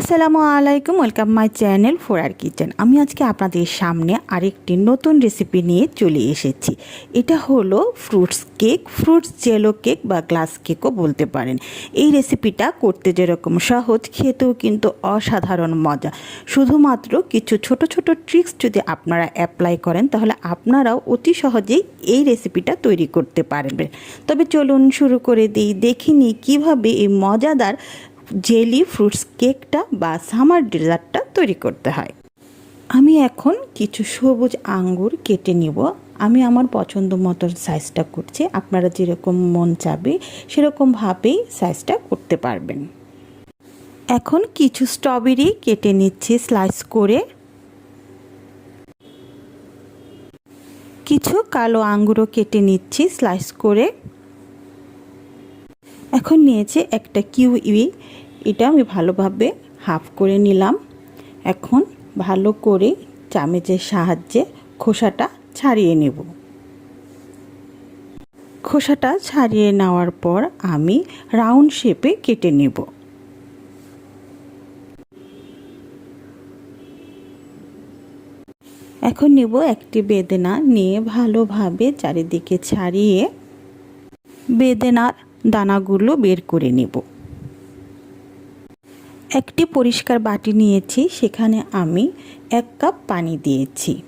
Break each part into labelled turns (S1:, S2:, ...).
S1: আসসালামু আলাইকুম welcome my channel ফোরার কিচেন আমি আজকে আপনাদের সামনে আরেকটি নতুন রেসিপি নিয়ে চলে এসেছি। এটা হলো fruits cake fruits jello cake বা গ্লাস কেকও বলতে পারেন। এই রেসিপিটা করতে যেরকম সহজ, খেতেও কিন্তু অসাধারণ মজা। শুধুমাত্র কিছু ছোট ছোট ট্রিক্স যদি আপনারা অ্যাপ্লাই করেন, তাহলে আপনারাও অতি সহজেই এই রেসিপিটা তৈরি করতে পারবেন। তবে চলুন শুরু করে দিই। দেখিনি কীভাবে এই মজাদার জেলি ফ্রুটস কেকটা বা সামার ডেজার্টটা তৈরি করতে হয়। আমি এখন কিছু সবুজ আঙ্গুর কেটে নিব। আমি আমার পছন্দ মতন সাইজটা করছি। আপনারা যেরকম মন চাবে সেরকমভাবেই সাইজটা করতে পারবেন। এখন কিছু স্ট্রবেরি কেটে নিচ্ছি স্লাইস করে। কিছু কালো আঙ্গুরও কেটে নিচ্ছি স্লাইস করে। এখন নিয়েছে একটা কিউই। এটা আমি ভালোভাবে হাফ করে নিলাম। এখন ভালো করে চামচের সাহায্যে খোসাটা ছাড়িয়ে নেব। খোসাটা ছাড়িয়ে নেওয়ার পর আমি রাউন্ড শেপে কেটে নেব। এখন নেব একটি বেদনা নিয়ে ভালোভাবে চারিদিকে ছাড়িয়ে। বেদেনার দানাগুলো বের করে নেব। একটি পরিষ্কার বাটি নিয়েছি, সেখানে আমি এক কাপ পানি দিয়েছি।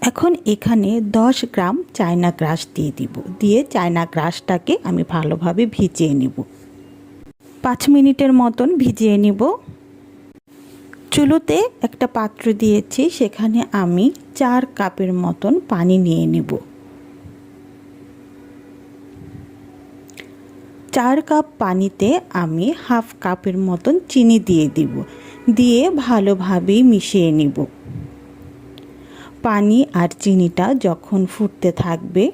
S1: এখন এখানে দশ গ্রাম চায়না গ্রাস দিয়ে দিব। দিয়ে চায়না গ্রাসটাকে আমি ভালোভাবে ভিজিয়ে নেব। পাঁচ মিনিটের মতন ভিজিয়ে নেব। চুলোতে একটা পাত্র দিয়েছি, সেখানে আমি চার কাপের মতন পানি নিয়ে নেব। চার কাপ পানিতে আমি হাফ কাপের মতন চিনি দিয়ে দিব। দিয়ে ভালোভাবেই মিশিয়ে নিব। পানি আর চিনিটা যখন ফুটতে থাকবে,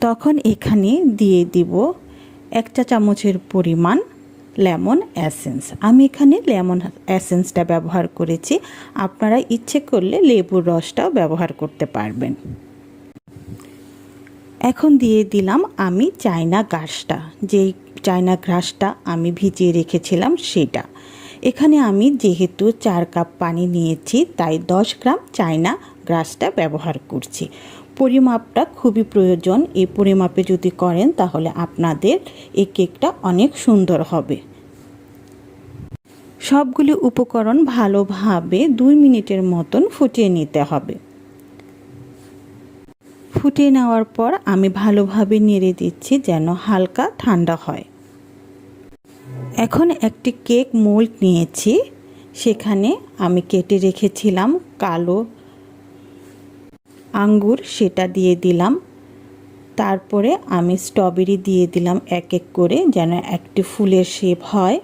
S1: তখন এখানে দিয়ে দিব এক চা চামচের পরিমাণ লেমন অ্যাসেন্স আমি এখানে লেমন অ্যাসেন্সটা ব্যবহার করেছি। আপনারা ইচ্ছে করলে লেবুর রসটাও ব্যবহার করতে পারবেন। এখন দিয়ে দিলাম আমি চায়না ঘাসটা। যেই চায়না ঘাসটা আমি ভিজিয়ে রেখেছিলাম সেটা। এখানে আমি যেহেতু চার কাপ পানি নিয়েছি, তাই দশ গ্রাম চায়না গ্রাসটা ব্যবহার করছি। পরিমাপটা খুবই প্রয়োজন। এই পরিমাপে যদি করেন তাহলে আপনাদের এই কেকটা অনেক সুন্দর হবে। সবগুলি উপকরণ ভালোভাবে দুই মিনিটের মতন ফুটিয়ে নিতে হবে। ফুটিয়ে নেওয়ার পর আমি ভালোভাবে নেড়ে দিচ্ছি যেন হালকা ঠান্ডা হয়। এখন একটি কেক মোল্ড নিয়েছি। সেখানে আমি কেটে রেখেছিলাম কালো আঙ্গুর, সেটা দিয়ে দিলাম। তারপরে আমি স্ট্রবেরি দিয়ে দিলাম এক এক করে যেন একটি ফুলের শেপ হয়।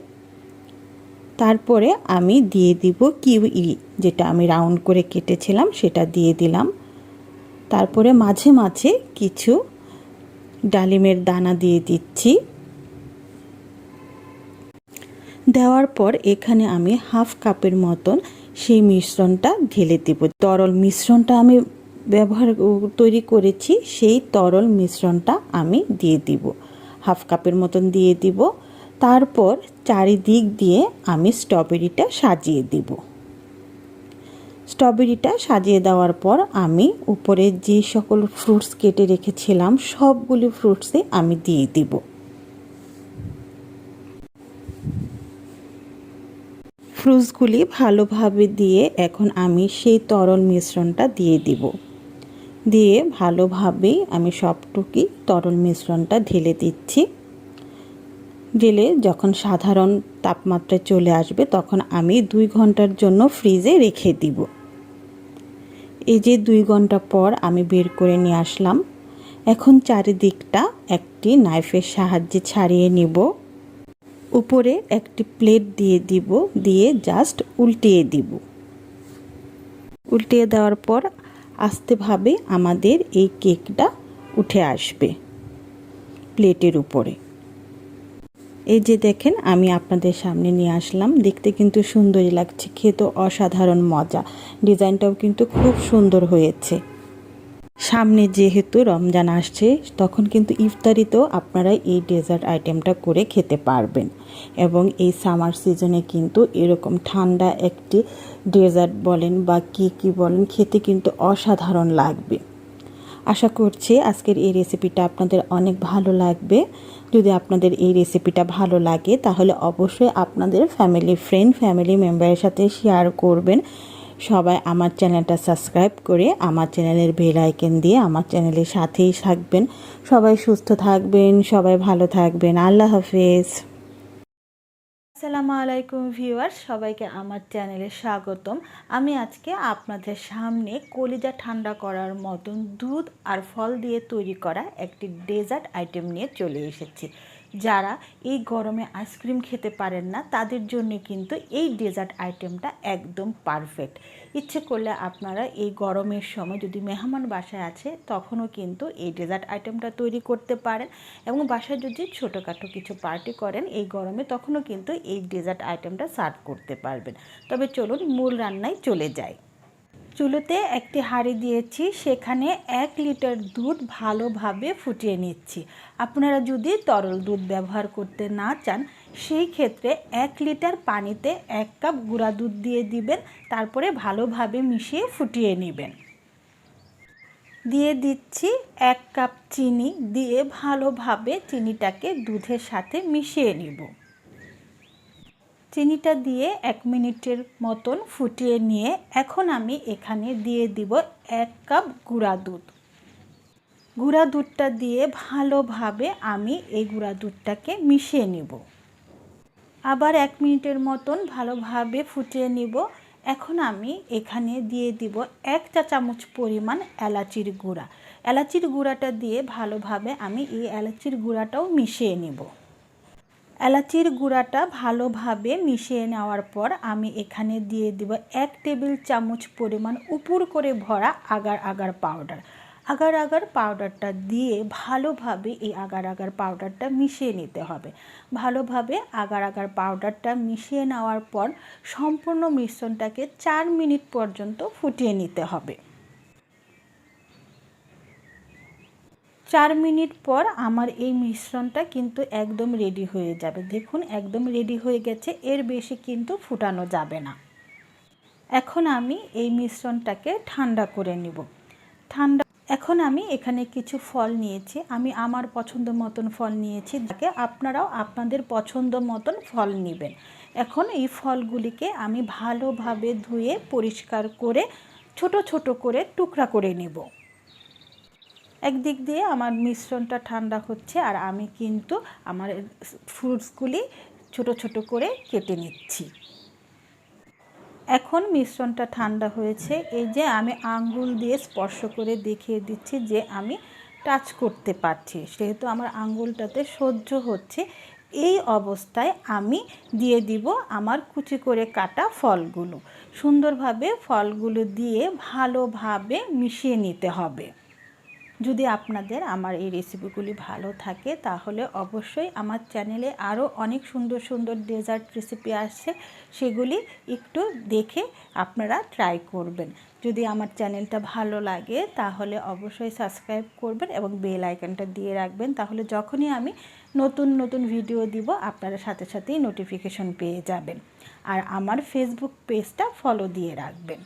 S1: তারপরে আমি দিয়ে দিব কিউই, যেটা আমি রাউন্ড করে কেটেছিলাম, সেটা দিয়ে দিলাম। তারপরে মাঝে মাঝে কিছু ডালিমের দানা দিয়ে দিচ্ছি। দেওয়ার পর এখানে আমি হাফ কাপের মতন সেই মিশ্রণটা ঢেলে দেব। তরল মিশ্রণটা আমি ব্যবহার তৈরি করেছি, সেই তরল মিশ্রণটা আমি দিয়ে দিব। হাফ কাপের মতন দিয়ে দিব। তারপর চারিদিক দিয়ে আমি স্ট্রবেরিটা সাজিয়ে দিব। স্ট্রবেরিটা সাজিয়ে দেওয়ার পর আমি উপরে যে সকল ফ্রুটস কেটে রেখেছিলাম, সবগুলি ফ্রুটসে আমি দিয়ে দিব। ফ্রুটসগুলি ভালোভাবে দিয়ে এখন আমি সেই তরল মিশ্রণটা দিয়ে দিব। দিয়ে ভালোভাবে আমি সবটুকি তরল মিশ্রণটা ঢেলে দিচ্ছি। ঢেলে যখন সাধারণ তাপমাত্রায় চলে আসবে, তখন আমি দুই ঘণ্টার জন্য ফ্রিজে রেখে দিব। এই যে দুই ঘণ্টা পর আমি বের করে নিয়ে আসলাম, এখন চারিদিকটা একটি নাইফের সাহায্যে ছাড়িয়ে নিব। উপরে একটি প্লেট দিয়ে দিব, দিয়ে জাস্ট উল্টিয়ে দিব। উল্টিয়ে দেওয়ার পর আস্তেভাবে আমাদের এই কেকটা উঠে আসবে প্লেটের উপরে। এই যে দেখেন, আমি আপনাদের সামনে নিয়ে আসলাম। দেখতে কিন্তু সুন্দরই লাগছে খেতে অসাধারণ মজা। ডিজাইনটাও কিন্তু খুব সুন্দর হয়েছে। সামনে যেহেতু রমজান আসছে, তখন কিন্তু ইফতারিতেও আপনারা এই ডেজার্ট আইটেমটা করে খেতে পারবেন। এবং এই সামার সিজনে কিন্তু এরকম ঠান্ডা একটি ডেজার্ট বলেন বা কী কী বলেন, খেতে কিন্তু অসাধারণ লাগবে। আশা করছি আজকের এই রেসিপিটা আপনাদের অনেক ভালো লাগবে। যদি আপনাদের এই রেসিপিটা ভালো লাগে, তাহলে অবশ্যই আপনাদের ফ্যামিলি ফ্রেন্ড ফ্যামিলি মেম্বারের সাথে শেয়ার করবেন। সবাই আমার চ্যানেলটা সাবস্ক্রাইব করে আমার চ্যানেলের বেল আইকন দিয়ে আমার চ্যানেলের সাথেই থাকবেন। সবাই সুস্থ থাকবেন, সবাই ভালো থাকবেন। আল্লাহ হাফেজ। আসসালামু আলাইকুম ভিউয়ার, সবাইকে আমার চ্যানেলে স্বাগতম। আমি আজকে আপনাদের সামনে কলিজা ঠান্ডা করার মতন দুধ আর ফল দিয়ে তৈরি করা একটি ডেজার্ট আইটেম নিয়ে চলে এসেছি। যারা এই গরমে আইসক্রিম খেতে পারেন না, তাদের জন্য কিন্তু এই ডেজার্ট আইটেমটা একদম পারফেক্ট। ইচ্ছে করলে আপনারা এই গরমের সময় যদি মেহমান বাসায় আছে, তখনও কিন্তু এই ডেজার্ট আইটেমটা তৈরি করতে পারেন এবং বাসায় যদি ছোটোখাটো কিছু পার্টি করেন এই গরমে, তখনও কিন্তু এই ডেজার্ট আইটেমটা সার্ভ করতে পারবেন। তবে চলুন মূল রান্নায় চলে যায় চুলোতে একটি হাঁড়ি দিয়েছি, সেখানে এক লিটার দুধ ভালোভাবে ফুটিয়ে নিচ্ছি। আপনারা যদি তরল দুধ ব্যবহার করতে না চান সেই ক্ষেত্রে এক লিটার পানিতে এক কাপ গুঁড়া দুধ দিয়ে দিবেন, তারপরে ভালোভাবে মিশিয়ে ফুটিয়ে নেবেন। দিয়ে দিচ্ছি এক কাপ চিনি, দিয়ে ভালোভাবে চিনিটাকে দুধের সাথে মিশিয়ে নিব। চিনিটা দিয়ে এক মিনিটের মতন ফুটিয়ে নিয়ে এখন আমি এখানে দিয়ে দিব এক কাপ গুঁড়া দুধ। গুঁড়া দুধটা দিয়ে ভালোভাবে আমি এই গুঁড়া দুধটাকে মিশিয়ে নিব। আবার এক মিনিটের মতন ভালোভাবে ফুটিয়ে নিব। এখন আমি এখানে দিয়ে দিব এক চা চামচ পরিমাণ এলাচির গুঁড়া। এলাচির গুঁড়াটা দিয়ে ভালোভাবে আমি এই এলাচির গুঁড়াটাও মিশিয়ে নিব। এলাচির গুঁড়াটা ভালোভাবে মিশিয়ে নেওয়ার পর আমি এখানে দিয়ে দিব এক টেবিল চামচ পরিমাণ উপর করে ভরা agar agar powder. Agar agar পাউডারটা দিয়ে ভালোভাবে এই আগার আগার পাউডারটা মিশিয়ে নিতে হবে। ভালোভাবে আগার আগার পাউডারটা মিশিয়ে নেওয়ার পর সম্পূর্ণ মিশ্রণটাকে চার মিনিট পর্যন্ত ফুটিয়ে নিতে হবে। চার মিনিট পর আমার এই মিশ্রণটা কিন্তু একদম রেডি হয়ে যাবে। দেখুন, একদম রেডি হয়ে গেছে, এর বেশি কিন্তু ফুটানো যাবে না। এখন আমি এই মিশ্রণটাকে ঠান্ডা করে নিব। ঠান্ডা এখন আমি এখানে কিছু ফল নিয়েছি। আমি আমার পছন্দ মতন ফল নিয়েছি। তাকে আপনারাও আপনাদের পছন্দ মতন ফল নেবেন। এখন এই ফলগুলিকে আমি ভালোভাবে ধুয়ে পরিষ্কার করে, ছোট ছোট করে টুকরা করে নেব। একদিক দিয়ে আমার মিশ্রণটা ঠান্ডা হচ্ছে আর আমি কিন্তু আমার ফ্রুটসগুলি ছোট ছোট করে কেটে নিচ্ছি। এখন মিশ্রণটা ঠান্ডা হয়েছে। এই যে আমি আঙ্গুল দিয়ে স্পর্শ করে দেখিয়ে দিচ্ছি যে আমি টাচ করতে পারছি। সেহেতু আমার আঙ্গুলটাতে সহ্য হচ্ছে। এই অবস্থায় আমি দিয়ে দিব আমার কুচি করে কাটা ফলগুলো। সুন্দরভাবে ফলগুলো দিয়ে ভালোভাবে মিশিয়ে নিতে হবে। যদি আপনাদের আমার এই রেসিপিগুলি ভালো থাকে, তাহলে অবশ্যই আমার চ্যানেলে আরও অনেক সুন্দর সুন্দর ডেজার্ট রেসিপি আসছে, সেগুলি একটু দেখে আপনারা ট্রাই করবেন। যদি আমার চ্যানেলটা ভালো লাগে, তাহলে অবশ্যই সাবস্ক্রাইব করবেন এবং বেল আইকনটা দিয়ে রাখবেন, তাহলে যখনই আমি নতুন নতুন ভিডিও দিব, আপনারা সাথে সাথেই নোটিফিকেশন পেয়ে যাবেন। আর আমার ফেসবুক পেজটা ফলো দিয়ে রাখবেন।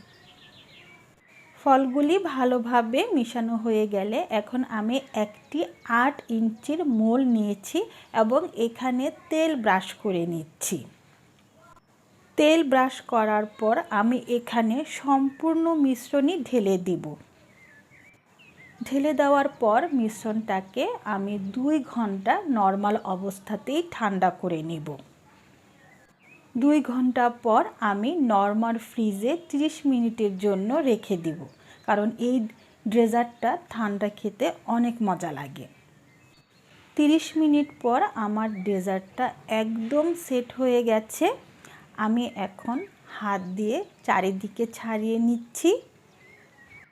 S1: ফলগুলি ভালোভাবে মিশানো হয়ে গেলে এখন আমি একটি আট ইঞ্চির মোল নিয়েছি এবং এখানে তেল ব্রাশ করে নিচ্ছি। তেল ব্রাশ করার পর আমি এখানে সম্পূর্ণ মিশ্রণই ঢেলে দিব। ঢেলে দেওয়ার পর মিশ্রণটাকে আমি দুই ঘণ্টা নর্মাল অবস্থাতেই ঠান্ডা করে নিব। দুই ঘণ্টা পর আমি নর্মাল ফ্রিজে 30 মিনিটের জন্য রেখে দিব। কারণ এই ড্রেজারটা ঠান্ডা খেতে অনেক মজা লাগে। 30 মিনিট পর আমার ডেজার্টটা একদম সেট হয়ে গেছে। আমি এখন হাত দিয়ে চারিদিকে ছাড়িয়ে নিচ্ছি।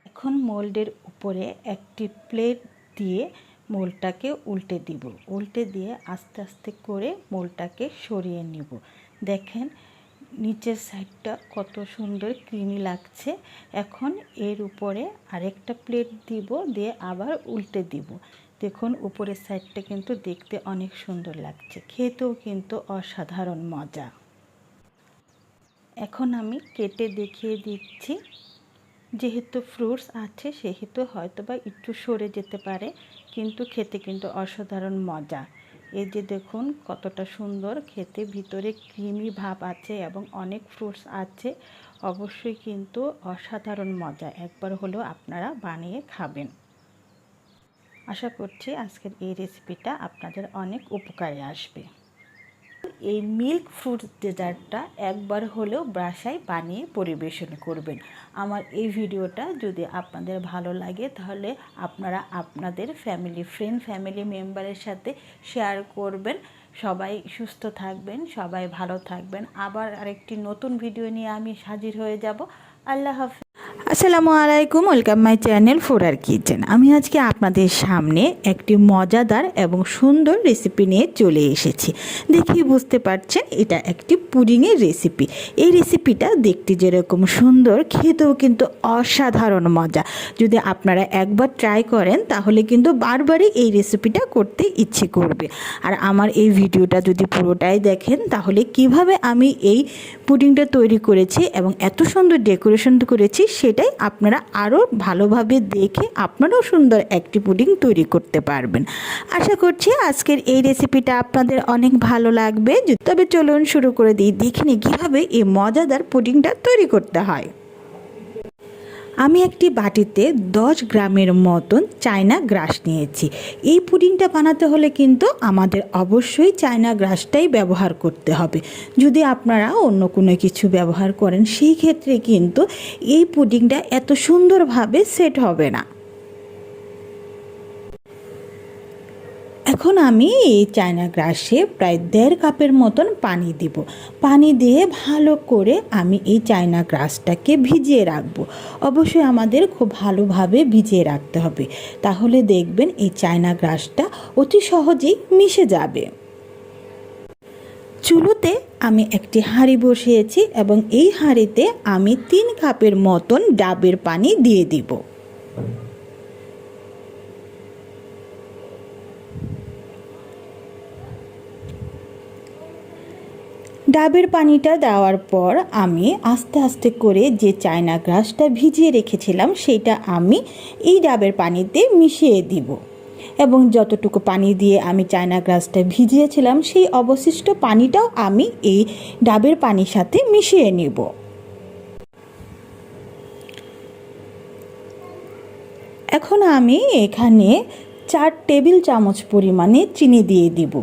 S1: এখন মোল্ডের উপরে একটি প্লেট দিয়ে মোলটাকে উল্টে দিব। উল্টে দিয়ে আস্তে আস্তে করে মোলটাকে সরিয়ে নিব। দেখেন, নিচের সাইডটা কত সুন্দর ক্রিমি লাগছে। এখন এর উপরে আরেকটা প্লেট দিব, দিয়ে আবার উল্টে দিব। দেখুন, উপরের সাইডটা কিন্তু দেখতে অনেক সুন্দর লাগছে। খেতেও কিন্তু অসাধারণ মজা। এখন আমি কেটে দেখিয়ে দিচ্ছি। যেহেতু ফ্রুটস আছে, সেহেতু হয়তো বা একটু সরে যেতে পারে, কিন্তু খেতে কিন্তু অসাধারণ মজা। এই যে দেখুন, কতটা সুন্দর খেতে। ভিতরে ক্রিমি ভাব আছে এবং অনেক ফ্রুটস আছে। অবশ্যই কিন্তু অসাধারণ মজা। একবার হলেও আপনারা বানিয়ে খাবেন। আশা করছি আজকের এই রেসিপিটা আপনাদের অনেক উপকারে আসবে। এই মিল্ক ফ্রুট ডেজার্টটা একবার হলেও বাসায় বানিয়ে পরিবেশন করবেন। আমার এই ভিডিওটা যদি আপনাদের ভালো লাগে, তাহলে আপনারা আপনাদের ফ্যামিলি ফ্রেন্ড ফ্যামিলি মেম্বারের সাথে শেয়ার করবেন। সবাই সুস্থ থাকবেন, সবাই ভালো থাকবেন। আবার আরেকটি নতুন ভিডিও নিয়ে আমি হাজির হয়ে যাব। আল্লাহ হাফিজ। আসসালামু আলাইকুম, ওয়েলকাম মাই চ্যানেল ফোরার কিচেন। আমি আজকে আপনাদের সামনে একটি মজাদার এবং সুন্দর রেসিপি নিয়ে চলে এসেছি। দেখি বুঝতে পারছেন, এটা একটি পুডিংয়ের রেসিপি। এই রেসিপিটা দেখতে যেরকম সুন্দর, খেতেও কিন্তু অসাধারণ মজা। যদি আপনারা একবার ট্রাই করেন, তাহলে কিন্তু বারবারই এই রেসিপিটা করতে ইচ্ছে করবে। আর আমার এই ভিডিওটা যদি পুরোটাই দেখেন, তাহলে কীভাবে আমি এই পুডিংটা তৈরি করেছি এবং এত সুন্দর ডেকোরেশন করেছি, সেটাই আপনারা আরও ভালোভাবে দেখে আপনারাও সুন্দর একটি পুডিং তৈরি করতে পারবেন। আশা করছি আজকের এই রেসিপিটা আপনাদের অনেক ভালো লাগবে। তবে চলুন শুরু করে দিই। দেখিনি কীভাবে এই মজাদার পুডিংটা তৈরি করতে হয়। আমি একটি বাটিতে দশ গ্রামের মতন চায়না গ্রাস নিয়েছি। এই পুডিংটা বানাতে হলে কিন্তু আমাদের অবশ্যই চায়না গ্রাসটাই ব্যবহার করতে হবে। যদি আপনারা অন্য কোনো কিছু ব্যবহার করেন, সেই ক্ষেত্রে কিন্তু এই পুডিংটা এত সুন্দরভাবে সেট হবে না। এখন আমি এই চায়না গ্রাসে প্রায় দেড় কাপের মতন পানি দিব। পানি দিয়ে ভালো করে আমি এই চায়না গ্রাসটাকে ভিজিয়ে রাখব। অবশ্যই আমাদের খুব ভালোভাবে ভিজিয়ে রাখতে হবে। তাহলে দেখবেন এই চায়না গ্রাসটা অতি সহজেই মিশে যাবে। চুলোতে আমি একটি হাঁড়ি বসিয়েছি এবং এই হাঁড়িতে আমি তিন কাপের মতন ডাবের পানি দিয়ে দিব। ডাবের পানিটা দেওয়ার পর আমি আস্তে আস্তে করে যে চায়না গ্রাসটা ভিজিয়ে রেখেছিলাম, সেটা আমি এই ডাবের পানিতে মিশিয়ে দিব। এবং যতটুকু পানি দিয়ে আমি চায়না গ্রাসটা ভিজিয়েছিলাম, সেই অবশিষ্ট পানিটাও আমি এই ডাবের পানির সাথে মিশিয়ে নিব। এখন আমি এখানে চার টেবিল চামচ পরিমাণে চিনি দিয়ে দিব।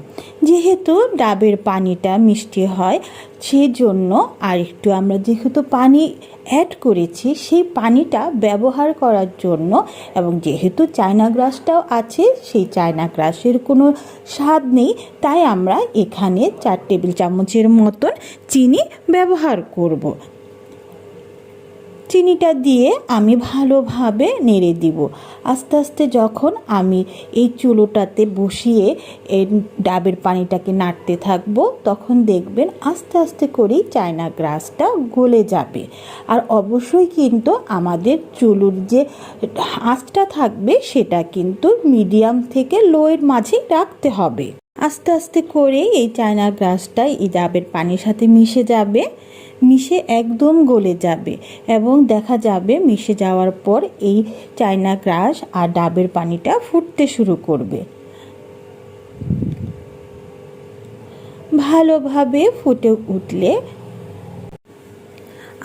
S1: যেহেতু ডাবের পানিটা মিষ্টি হয়, সেজন্য আর একটু আমরা যেহেতু পানি অ্যাড করেছি, সেই পানিটা ব্যবহার করার জন্য এবং যেহেতু চায়না গ্রাসটাও আছে, সেই চায়না গ্রাসের কোনো স্বাদ নেই, তাই আমরা এখানে চার টেবিল চামচের মতন চিনি ব্যবহার করব। চিনিটা দিয়ে আমি ভালোভাবে নেড়ে দিব। আস্তে আস্তে যখন আমি এই চুলোটাতে বসিয়ে এই ডাবের পানিটাকে নাড়তে থাকব, তখন দেখবেন আস্তে আস্তে করেই চায়না গ্রাসটা গলে যাবে। আর অবশ্যই কিন্তু আমাদের চুলুর যে আঁচটা থাকবে, সেটা কিন্তু মিডিয়াম থেকে লোয়ের মাঝে রাখতে হবে। আস্তে আস্তে করে এই চায়না গ্রাসটা এই ডাবের পানির সাথে মিশে যাবে। মিশে একদম গলে যাবে এবং দেখা যাবে মিশে যাওয়ার পর এই চায়না গ্রাস আর ডাবের পানিটা ফুটতে শুরু করবে। ভালোভাবে ফুটে উঠলে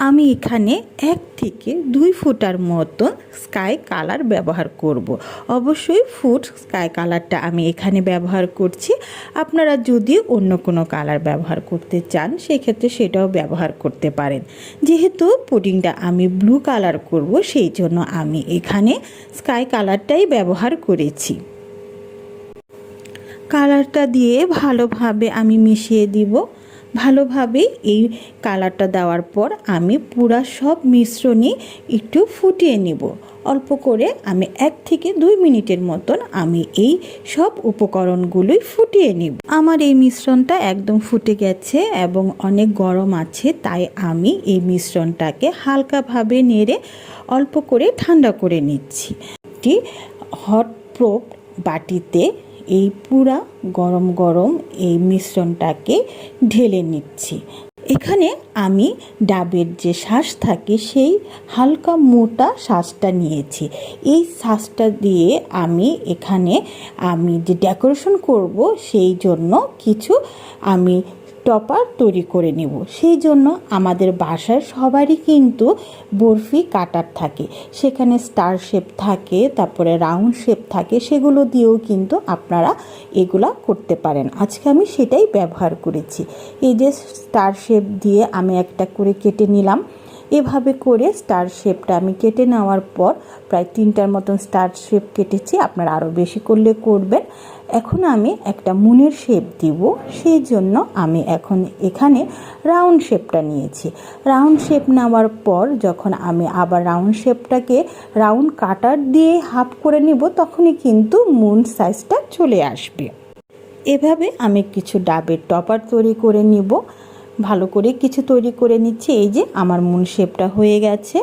S1: আমি এখানে এক থেকে দুই ফুটার মতন স্কাই কালার ব্যবহার করব। অবশ্যই ফুট স্কাই কালারটা আমি এখানে ব্যবহার করছি। আপনারা যদি অন্য কোনো কালার ব্যবহার করতে চান, সেক্ষেত্রে সেটাও ব্যবহার করতে পারেন। যেহেতু পুডিংটা আমি ব্লু কালার করব, সেই জন্য আমি এখানে স্কাই কালারটাই ব্যবহার করেছি। কালারটা দিয়ে ভালোভাবে আমি মিশিয়ে দিব। ভালোভাবে এই কালারটা দেওয়ার পর আমি পুরা সব মিশ্রণই একটু ফুটিয়ে নেব। অল্প করে আমি এক থেকে দুই মিনিটের মতন আমি এই সব উপকরণগুলোই ফুটিয়ে নিব। আমার এই মিশ্রণটা একদম ফুটে গেছে এবং অনেক গরম আছে, তাই আমি এই মিশ্রণটাকে হালকাভাবে নেড়ে অল্প করে ঠান্ডা করে নিচ্ছি। একটি হট প্রোপ বাটিতে এই পুরা গরম গরম এই মিশ্রণটাকে ঢেলে নিচ্ছি। এখানে আমি ডাবের যে শ্বাস থাকে সেই হালকা মোটা শ্বাসটা নিয়েছি। এই শ্বাসটা দিয়ে আমি এখানে আমি যে ডেকোরেশন করব সেই জন্য কিছু আমি টপার তৈরি করে নেব। সেই জন্য আমাদের বাসায় সবারই কিন্তু বরফি কাটার থাকে। সেখানে স্টার শেপ থাকে, তারপরে রাউন্ড শেপ থাকে, সেগুলো দিয়েও কিন্তু আপনারা এগুলা করতে পারেন। আজকে আমি সেটাই ব্যবহার করেছি। এই যে স্টার শেপ দিয়ে আমি একটা করে কেটে নিলাম। এভাবে করে স্টার শেপটা আমি কেটে নেওয়ার পর প্রায় তিনটার মতন স্টার শেপ কেটেছি। আপনারা আরও বেশি করলে করবেন। এখন আমি একটা মুনের শেপ দিব, সেই জন্য আমি এখন এখানে রাউন্ড শেপটা নিয়েছি। রাউন্ড শেপ নেওয়ার পর যখন আমি আবার রাউন্ড শেপটাকে রাউন্ড কাটার দিয়ে হাফ করে নিব, তখনই কিন্তু মুন সাইজটা চলে আসবে। এভাবে আমি কিছু ডাবের টপার তৈরি করে নিব। ভালো করে কিছু তৈরি করে নিচ্ছি, এই যে আমার মুন শেপটা হয়ে গেছে।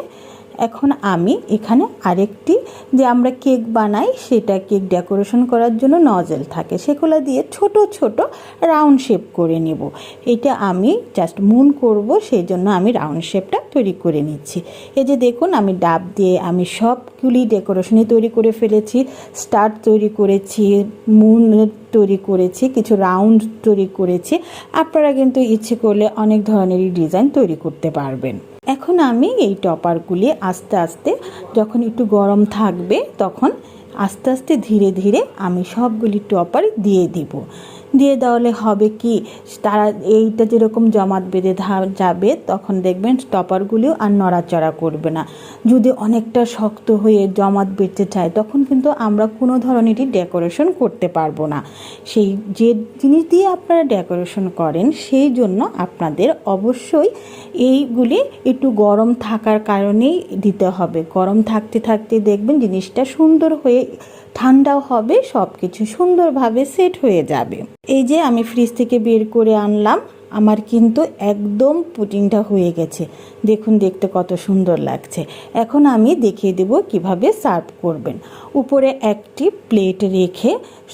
S1: এখন আমি এখানে আরেকটি যে আমরা কেক বানাই, সেটা কেক ডেকোরেশন করার জন্য নজেল থাকে। সেগুলো দিয়ে ছোট ছোট রাউন্ড শেপ করে নেব। এটা আমি জাস্ট মুন করব সেই জন্য আমি রাউন্ড শেপটা তৈরি করে নিচ্ছি। এই যে দেখুন, আমি ডাব দিয়ে আমি সবগুলি ডেকোরেশনই তৈরি করে ফেলেছি। স্টার তৈরি করেছি, মুন তৈরি করেছি, কিছু রাউন্ড তৈরি করেছি। আপনারা কিন্তু ইচ্ছে করলে অনেক ধরনেরই ডিজাইন তৈরি করতে পারবেন। এখন আমি এই টপারগুলি আস্তে আস্তে যখন একটু গরম থাকবে তখন আস্তে আস্তে ধীরে ধীরে আমি সবগুলি টপার দিয়ে দিব। দিয়ে দেওয়ালে হবে কি? তারা এইটা যেরকম জমাট বেঁধে যাবে, তখন দেখবেন টপারগুলিও আর নড়াচড়া করবে না। যদি অনেকটা শক্ত হয়ে জমাট বেঁধে যায়, তখন কিন্তু আমরা কোনো ধরনেরই ডেকোরেশন করতে পারব না। সেই যে জিনিস দিয়ে আপনারা ডেকোরেশন করেন, সেই জন্য আপনাদের অবশ্যই এইগুলি একটু গরম থাকার কারণেই দিতে হবে। গরম থাকতে থাকতে দেখবেন জিনিসটা সুন্দর হয়ে ঠান্ডাও হবে সব কিছু সুন্দরভাবে সেট হয়ে যাবে। এই যে আমি ফ্রিজ থেকে বের করে আনলাম, আমার কিন্তু একদম পুটিংটা হয়ে গেছে। দেখুন, দেখতে কত সুন্দর লাগছে। এখন আমি দেখিয়ে দেব কীভাবে সার্ভ করবেন। উপরে একটি প্লেট রেখে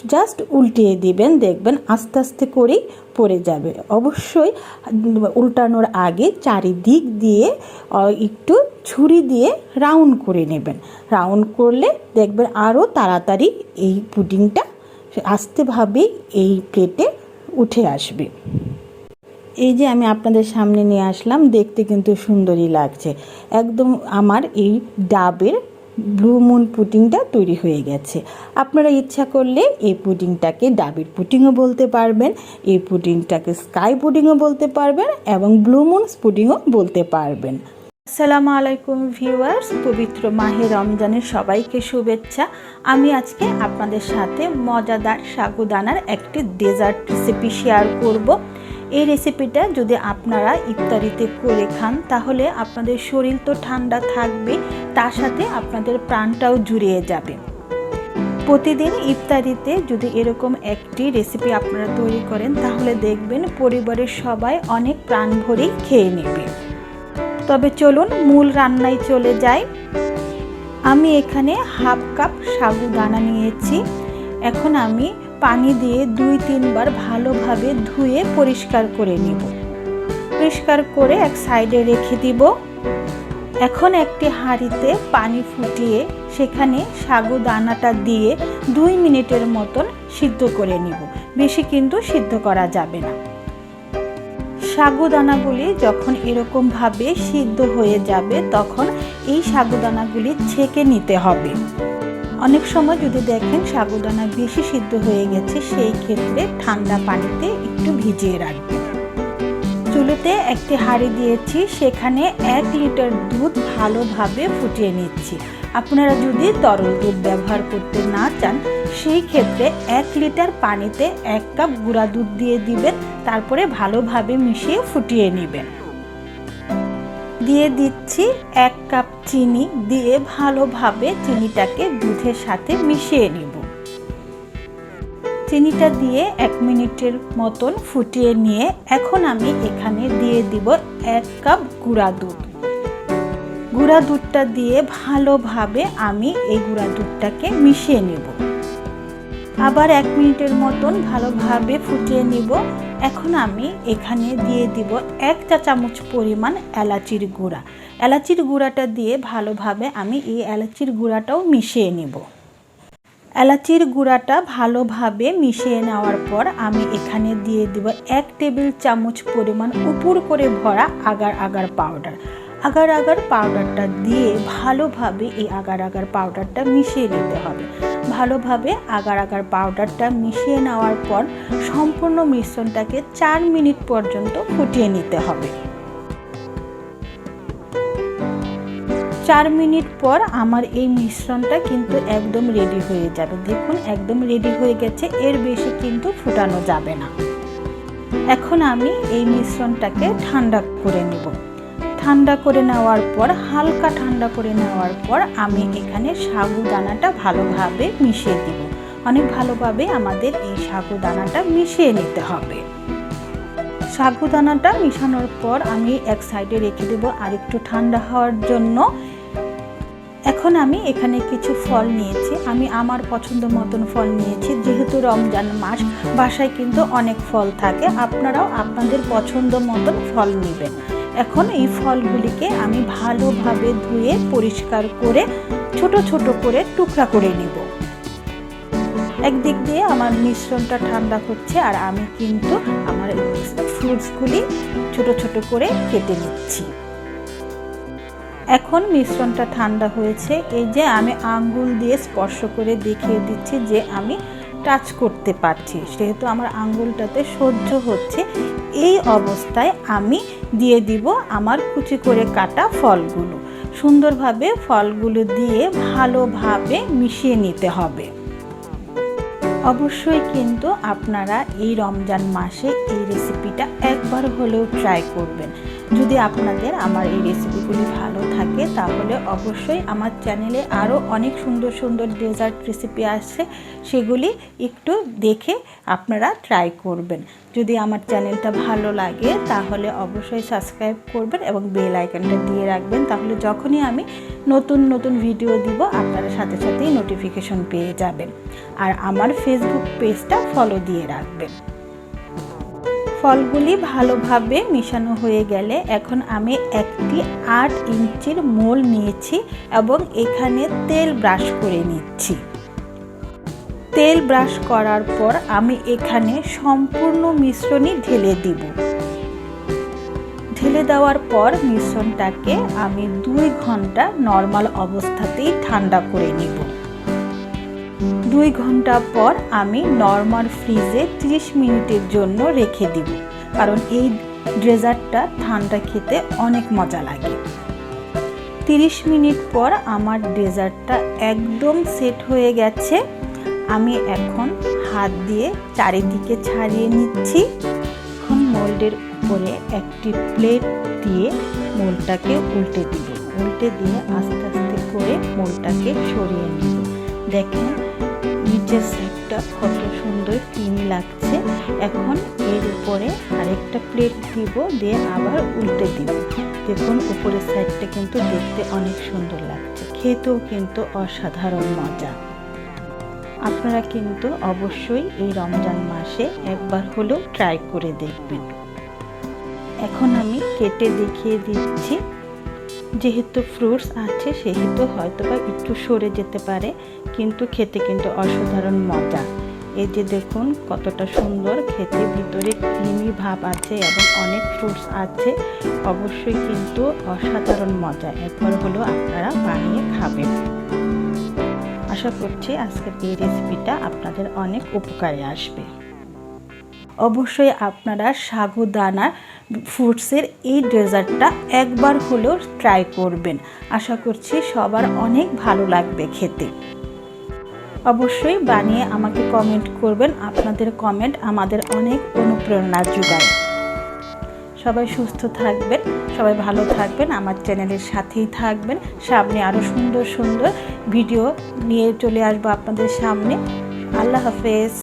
S1: জাস্ট উল্টিয়ে দিবেন, দেখবেন আস্তে আস্তে করেই পড়ে যাবে। অবশ্যই উল্টানোর আগে চারিদিক দিয়ে একটু ছুরি দিয়ে রাউন্ড করে নেবেন। রাউন্ড করলে দেখবেন আরও তাড়াতাড়ি এই পুডিংটা আস্তেভাবেই এই প্লেটে উঠে আসবে। এই যে আমি আপনাদের সামনে নিয়ে আসলাম, দেখতে কিন্তু সুন্দরই লাগছে। একদম আমার এই ডাবের ব্লু মুন পুডিংটা তৈরি হয়ে গেছে। আপনারা ইচ্ছা করলে এই পুডিংটাকে ডাবের পুডিংও বলতে পারবেন, এই পুডিংটাকে স্কাই পুডিংও বলতে পারবেন এবং ব্লু মুন পুডিংও বলতে পারবেন। আসসালামু আলাইকুম ভিউয়ার্স, পবিত্র মাহে রমজানের সবাইকে শুভেচ্ছা। আমি আজকে আপনাদের সাথে মজাদার সাগুদানার একটি ডেজার্ট রেসিপি শেয়ার করব। এই রেসিপিটা যদি আপনারা ইফতারিতে করে খান, তাহলে আপনাদের শরীর তো ঠান্ডা থাকবে, তার সাথে আপনাদের প্রাণটাও জুড়িয়ে যাবে। প্রতিদিন ইফতারিতে যদি এরকম একটি রেসিপি আপনারা তৈরি করেন, তাহলে দেখবেন পরিবারের সবাই অনেক প্রাণ ভরেই খেয়ে নেবে। তবে চলুন মূল রান্নায় চলে যাই। আমি এখানে হাফ কাপ সাগু দানা নিয়েছি। এখন আমি পানি দিয়ে দুই তিনবার ভালোভাবে ধুয়ে পরিষ্কার করে নিব। পরিষ্কার করে এক সাইডে রেখে দিব। এখন একটি হাঁড়িতে পানি ফুটিয়ে সেখানে সাগু দানাটা দিয়ে দুই মিনিটের মতন সিদ্ধ করে নিব। বেশি কিন্তু সিদ্ধ করা যাবে না। সাগুদানাগুলি যখন এরকমভাবে সিদ্ধ হয়ে যাবে, তখন এই সাগুদানাগুলি ছেঁকে নিতে হবে। অনেক সময় যদি দেখেন সাগুদানা বেশি সিদ্ধ হয়ে গেছে, সেই ক্ষেত্রে ঠান্ডা পানিতে একটু ভিজিয়ে রাখবেন। চুলোতে একটি হাঁড়ি দিয়েছি, সেখানে এক লিটার দুধ ভালোভাবে ফুটিয়ে নিচ্ছি। আপনারা যদি তরল দুধ ব্যবহার করতে না চান, সেই ক্ষেত্রে এক লিটার পানিতে এক কাপ গুঁড়া দুধ দিয়ে দিবেন, তারপরে ভালোভাবে মিশিয়ে ফুটিয়ে নেবেন। দিয়ে দিচ্ছি এক কাপ চিনি দিয়ে ভালোভাবে চিনিটাকে দুধের সাথে মিশিয়ে নিব। চিনিটা দিয়ে এক মিনিটের মতন ফুটিয়ে নিয়ে এখন আমি এখানে দিয়ে দিব এক কাপ গুঁড়া দুধ। গুঁড়া দুধটা দিয়ে ভালোভাবে আমি এই গুঁড়া দুধটাকে মিশিয়ে নেব। আবার এক মিনিটের মতন ভালোভাবে ফুটিয়ে নিব। এখন আমি এখানে দিয়ে দিব এক চা চামচ পরিমাণ এলাচির গুঁড়া। এলাচির গুঁড়াটা দিয়ে ভালোভাবে আমি এই এলাচির গুঁড়াটাও মিশিয়ে নেব। এলাচির গুঁড়াটা ভালোভাবে মিশিয়ে নেওয়ার পর আমি এখানে দিয়ে দিব এক টেবিল চামচ পরিমাণ উপর করে ভরা agar agar powder. Agar agar পাউডারটা দিয়ে ভালোভাবে এই আগার আগার পাউডারটা মিশিয়ে নিতে হবে। ভালোভাবে আগার আগার পাউডারটা মিশিয়ে নেওয়ার পর সম্পূর্ণ মিশ্রণটাকে চার মিনিট পর্যন্ত ফুটিয়ে নিতে হবে। চার মিনিট পর আমার এই মিশ্রণটা কিন্তু একদম রেডি হয়ে যাবে। দেখুন, একদম রেডি হয়ে গেছে, এর বেশি কিন্তু ফুটানো যাবে না। এখন আমি এই মিশ্রণটাকে ঠান্ডা করে নেব। ঠান্ডা করে নেওয়ার পর, হালকা ঠান্ডা করে নেওয়ার পর আমি এখানে সাগুদানাটা ভালোভাবে মিশিয়ে দিব। অনেক ভালোভাবে আমাদের এই সাগুদানাটা মিশিয়ে নিতে হবে। সাগুদানাটা মিশানোর পর আমি এক সাইডে রেখে দেবো আর একটু ঠান্ডা হওয়ার জন্য। এখন আমি এখানে কিছু ফল নিয়েছি। আমি আমার পছন্দ মতন ফল নিয়েছি। যেহেতু রমজান মাস, বাসায় কিন্তু অনেক ফল থাকে। আপনারাও আপনাদের পছন্দ মতন ফল নেবেন। এখন এই ফলগুলিকে আমি ভালোভাবে ধুয়ে পরিষ্কার করে ছোট ছোট করে টুকরা করে নিব। একদিক দিয়ে আমার মিশ্রণটা ঠান্ডা হচ্ছে আর আমি কিন্তু আমার ফ্রুটসগুলি ছোট ছোট করে কেটে নিচ্ছি। এখন মিশ্রণটা ঠান্ডা হয়েছে। এই যে আমি আঙ্গুল দিয়ে স্পর্শ করে দেখিয়ে দিচ্ছি যে আমি টাচ করতে পারছি। সেহেতু আমার আঙ্গুলটাতে সহ্য হচ্ছে। এই অবস্থায় আমি দিয়ে দিব আমার কুচি করে কাটা ফলগুলো। সুন্দরভাবে ফলগুলো দিয়ে ভালোভাবে মিশিয়ে নিতে হবে। অবশ্যই কিন্তু আপনারা এই রমজান মাসে এই রেসিপিটা একবার হলেও ট্রাই করবেন। যদি আপনাদের আমার এই রেসিপিগুলি ভালো থাকে, তাহলে অবশ্যই আমার চ্যানেলে আরও অনেক সুন্দর সুন্দর ডেজার্ট রেসিপি আসছে, সেগুলি একটু দেখে আপনারা ট্রাই করবেন। যদি আমার চ্যানেলটা ভালো লাগে, তাহলে অবশ্যই সাবস্ক্রাইব করবেন এবং বেল আইকনটা দিয়ে রাখবেন, তাহলে যখনই আমি নতুন নতুন ভিডিও দিব, আপনারা সাথে সাথেই নোটিফিকেশন পেয়ে যাবেন। আর আমার ফেসবুক পেজটা ফলো দিয়ে রাখবেন। ফলগুলি ভালোভাবে মিশানো হয়ে গেলে এখন আমি একটি আট ইঞ্চির মোল নিয়েছি এবং এখানে তেল ব্রাশ করে নিচ্ছি। তেল ব্রাশ করার পর আমি এখানে সম্পূর্ণ মিশ্রণই ঢেলে দিব। ঢেলে দেওয়ার পর মিশ্রণটাকে আমি দুই ঘণ্টা নর্মাল অবস্থাতেই ঠান্ডা করে নিব। দুই ঘণ্টা পর আমি নর্মাল ফ্রিজে 30 মিনিটের জন্য রেখে দিব। কারণ এই ড্রেজারটা ঠান্ডা খেতে অনেক মজা লাগে। 30 মিনিট পর আমার ডেজার্টটা একদম সেট হয়ে গেছে। আমি এখন হাত দিয়ে চারিদিকে ছাড়িয়ে নিচ্ছি। এখন মোল্ডের উপরে একটি প্লেট দিয়ে মোলটাকে উল্টে দিব। উল্টে দিয়ে আস্তে আস্তে করে মোলটাকে সরিয়ে নিব। দেখেন নিচের সাইডটা কত সুন্দর ক্লিন লাগছে। এখন এর উপরে আরেকটা প্লেট দিব, দিয়ে আবার উল্টে দিব। দেখুন, উপরের সাইডটা কিন্তু দেখতে অনেক সুন্দর লাগছে। খেতেও কিন্তু অসাধারণ মজা। আপনারা কিন্তু অবশ্যই এই রমজান মাসে একবার হলেও ট্রাই করে দেখবেন। এখন আমি কেটে দেখিয়ে দিচ্ছি। যেহেতু ফ্রুটস আছে, সেহেতু হয়তো বা একটু সরে যেতে পারে, কিন্তু খেতে কিন্তু অসাধারণ মজা। এই যে দেখুন, কতটা সুন্দর খেতে, ভিতরে ক্রিমি ভাব আছে এবং অনেক ফ্রুটস আছে, অবশ্যই কিন্তু অসাধারণ মজা। একবার হলেও আপনারা বানিয়ে খাবেন। আশা করছি আজকের এই রেসিপিটা আপনাদের অনেক উপকারে আসবে। অবশ্যই আপনারা সাগুদানা ফ্রুটসের এই ডেজার্টটা একবার হলেও ট্রাই করবেন। আশা করছি সবার অনেক ভালো লাগবে খেতে। অবশ্যই বানিয়ে আমাকে কমেন্ট করবেন, আপনাদের কমেন্ট আমাদের অনেক অনুপ্রেরণা যোগায়। সবাই সুস্থ থাকবেন, সবাই ভালো থাকবেন, আমার চ্যানেলের সাথেই থাকবেন। সামনে আরও সুন্দর সুন্দর ভিডিও নিয়ে চলে আসব আপনাদের সামনে। আল্লাহ হাফেজ।